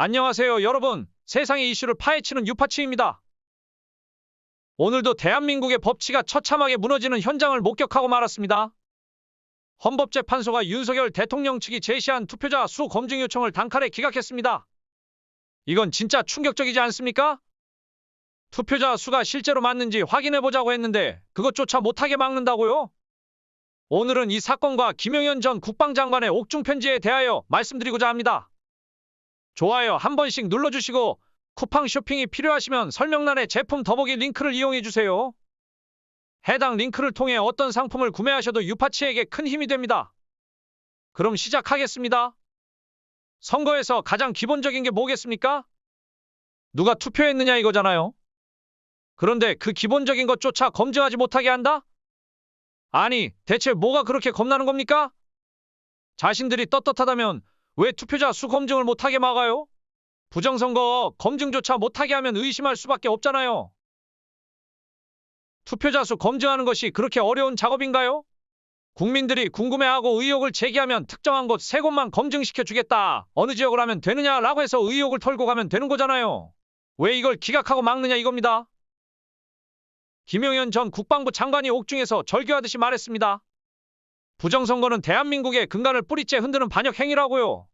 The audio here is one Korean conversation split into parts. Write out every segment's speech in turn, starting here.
안녕하세요, 여러분. 세상의 이슈를 파헤치는 유파치입니다. 오늘도 대한민국의 법치가 처참하게 무너지는 현장을 목격하고 말았습니다. 헌법재판소가 윤석열 대통령 측이 제시한 투표자 수 검증 요청을 단칼에 기각했습니다. 이건 진짜 충격적이지 않습니까? 투표자 수가 실제로 맞는지 확인해 보자고 했는데 그것조차 못하게 막는다고요? 오늘은 이 사건과 김영현 전 국방장관의 옥중 편지에 대하여 말씀드리고자 합니다. 좋아요 한 번씩 눌러주시고 쿠팡 쇼핑이 필요하시면 설명란에 제품 더보기 링크를 이용해 주세요. 해당 링크를 통해 어떤 상품을 구매하셔도 유파치에게 큰 힘이 됩니다. 그럼 시작하겠습니다. 선거에서 가장 기본적인 게 뭐겠습니까? 누가 투표했느냐 이거잖아요. 그런데 그 기본적인 것조차 검증하지 못하게 한다? 아니, 대체 뭐가 그렇게 겁나는 겁니까? 자신들이 떳떳하다면 왜 투표자 수 검증을 못하게 막아요? 부정선거 검증조차 못하게 하면 의심할 수밖에 없잖아요. 투표자 수 검증하는 것이 그렇게 어려운 작업인가요? 국민들이 궁금해하고 의혹을 제기하면 특정한 곳 세 곳만 검증시켜 주겠다. 어느 지역을 하면 되느냐라고 해서 의혹을 털고 가면 되는 거잖아요. 왜 이걸 기각하고 막느냐 이겁니다. 김용현 전 국방부 장관이 옥중에서 절규하듯이 말했습니다. 부정선거는 대한민국의 근간을 뿌리째 흔드는 반역 행위라고요.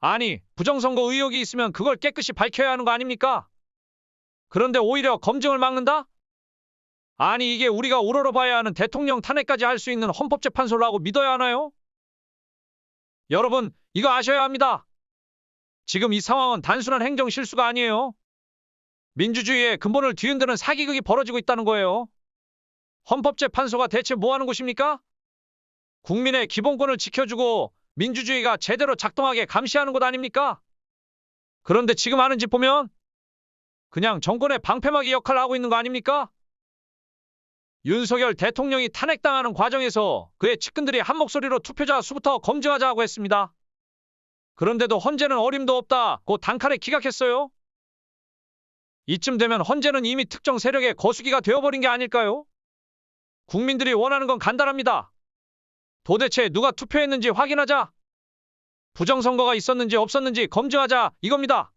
아니, 부정선거 의혹이 있으면 그걸 깨끗이 밝혀야 하는 거 아닙니까? 그런데 오히려 검증을 막는다? 아니, 이게 우리가 우러러 봐야 하는 대통령 탄핵까지 할 수 있는 헌법재판소라고 믿어야 하나요? 여러분, 이거 아셔야 합니다. 지금 이 상황은 단순한 행정 실수가 아니에요. 민주주의의 근본을 뒤흔드는 사기극이 벌어지고 있다는 거예요. 헌법재판소가 대체 뭐 하는 곳입니까? 국민의 기본권을 지켜주고 민주주의가 제대로 작동하게 감시하는 곳 아닙니까? 그런데 지금 하는 짓 보면 그냥 정권의 방패막이 역할을 하고 있는 거 아닙니까? 윤석열 대통령이 탄핵당하는 과정에서 그의 측근들이 한 목소리로 투표자 수부터 검증하자고 했습니다. 그런데도 헌재는 어림도 없다. 고 단칼에 기각했어요. 이쯤 되면 헌재는 이미 특정 세력의 거수기가 되어버린 게 아닐까요? 국민들이 원하는 건 간단합니다. 도대체 누가 투표했는지 확인하자. 부정선거가 있었는지 없었는지 검증하자. 이겁니다.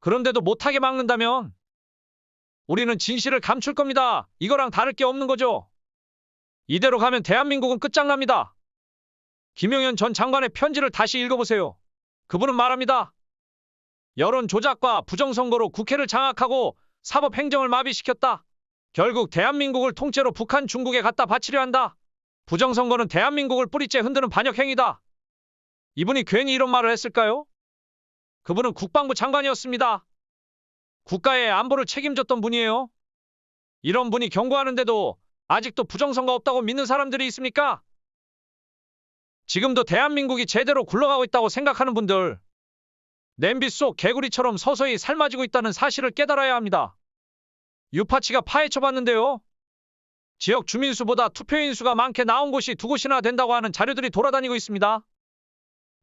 그런데도 못하게 막는다면 우리는 진실을 감출 겁니다. 이거랑 다를 게 없는 거죠. 이대로 가면 대한민국은 끝장납니다. 김용현 전 장관의 편지를 다시 읽어보세요. 그분은 말합니다. 여론 조작과 부정선거로 국회를 장악하고 사법행정을 마비시켰다. 결국 대한민국을 통째로 북한 중국에 갖다 바치려 한다. 부정선거는 대한민국을 뿌리째 흔드는 반역행위다. 이분이 괜히 이런 말을 했을까요? 그분은 국방부 장관이었습니다. 국가의 안보를 책임졌던 분이에요. 이런 분이 경고하는데도 아직도 부정선거 없다고 믿는 사람들이 있습니까? 지금도 대한민국이 제대로 굴러가고 있다고 생각하는 분들, 냄비 속 개구리처럼 서서히 삶아지고 있다는 사실을 깨달아야 합니다. 유파치가 파헤쳐봤는데요. 지역 주민 수보다 투표인 수가 많게 나온 곳이 두 곳이나 된다고 하는 자료들이 돌아다니고 있습니다.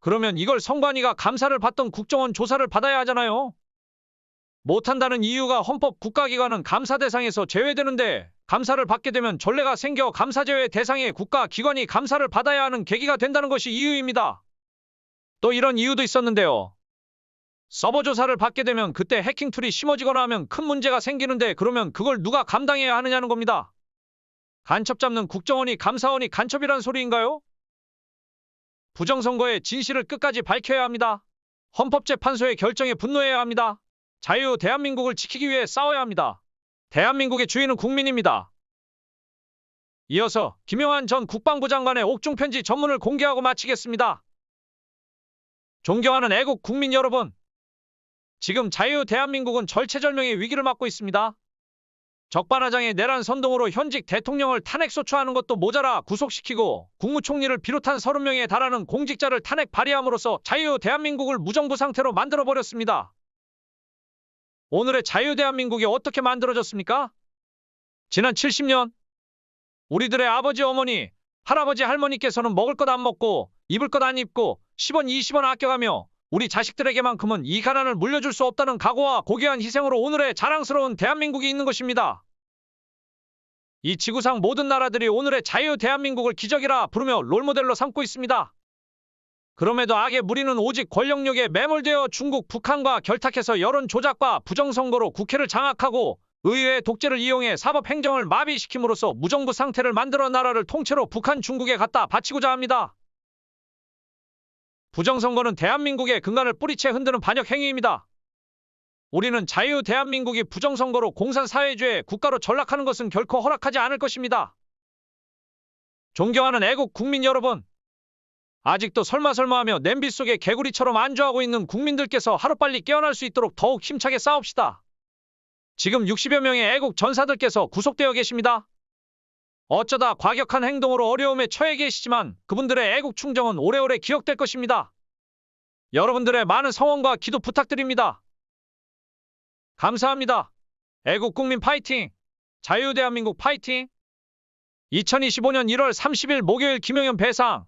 그러면 이걸 선관위가 감사를 받던 국정원 조사를 받아야 하잖아요. 못한다는 이유가 헌법 국가기관은 감사 대상에서 제외되는데 감사를 받게 되면 전례가 생겨 감사 제외 대상의 국가기관이 감사를 받아야 하는 계기가 된다는 것이 이유입니다. 또 이런 이유도 있었는데요. 서버 조사를 받게 되면 그때 해킹 툴이 심어지거나 하면 큰 문제가 생기는데 그러면 그걸 누가 감당해야 하느냐는 겁니다. 간첩 잡는 국정원이 감사원이 간첩이란 소리인가요? 부정선거의 진실을 끝까지 밝혀야 합니다. 헌법재판소의 결정에 분노해야 합니다. 자유 대한민국을 지키기 위해 싸워야 합니다. 대한민국의 주인은 국민입니다. 이어서 김용한 전 국방부 장관의 옥중 편지 전문을 공개하고 마치겠습니다. 존경하는 애국 국민 여러분, 지금 자유 대한민국은 절체절명의 위기를 맞고 있습니다. 적반하장의 내란 선동으로 현직 대통령을 탄핵소추하는 것도 모자라 구속시키고 국무총리를 비롯한 30명에 달하는 공직자를 탄핵 발의함으로써 자유 대한민국을 무정부 상태로 만들어버렸습니다. 오늘의 자유 대한민국이 어떻게 만들어졌습니까? 지난 70년 우리들의 아버지 어머니, 할아버지 할머니께서는 먹을 것 안 먹고 입을 것 안 입고 10원 20원 아껴가며 우리 자식들에게만큼은 이 가난을 물려줄 수 없다는 각오와 고귀한 희생으로 오늘의 자랑스러운 대한민국이 있는 것입니다. 이 지구상 모든 나라들이 오늘의 자유 대한민국을 기적이라 부르며 롤모델로 삼고 있습니다. 그럼에도 악의 무리는 오직 권력력에 매몰되어 중국, 북한과 결탁해서 여론 조작과 부정선거로 국회를 장악하고 의회의 독재를 이용해 사법행정을 마비시킴으로써 무정부 상태를 만들어 나라를 통째로 북한, 중국에 갖다 바치고자 합니다. 부정선거는 대한민국의 근간을 뿌리채 흔드는 반역 행위입니다. 우리는 자유 대한민국이 부정선거로 공산사회주의 국가로 전락하는 것은 결코 허락하지 않을 것입니다. 존경하는 애국 국민 여러분, 아직도 설마설마하며 냄비 속에 개구리처럼 안주하고 있는 국민들께서 하루빨리 깨어날 수 있도록 더욱 힘차게 싸웁시다. 지금 60여 명의 애국 전사들께서 구속되어 계십니다. 어쩌다 과격한 행동으로 어려움에 처해 계시지만 그분들의 애국 충정은 오래오래 기억될 것입니다. 여러분들의 많은 성원과 기도 부탁드립니다. 감사합니다. 애국 국민 파이팅! 자유대한민국 파이팅! 2025년 1월 30일 목요일 김영현 배상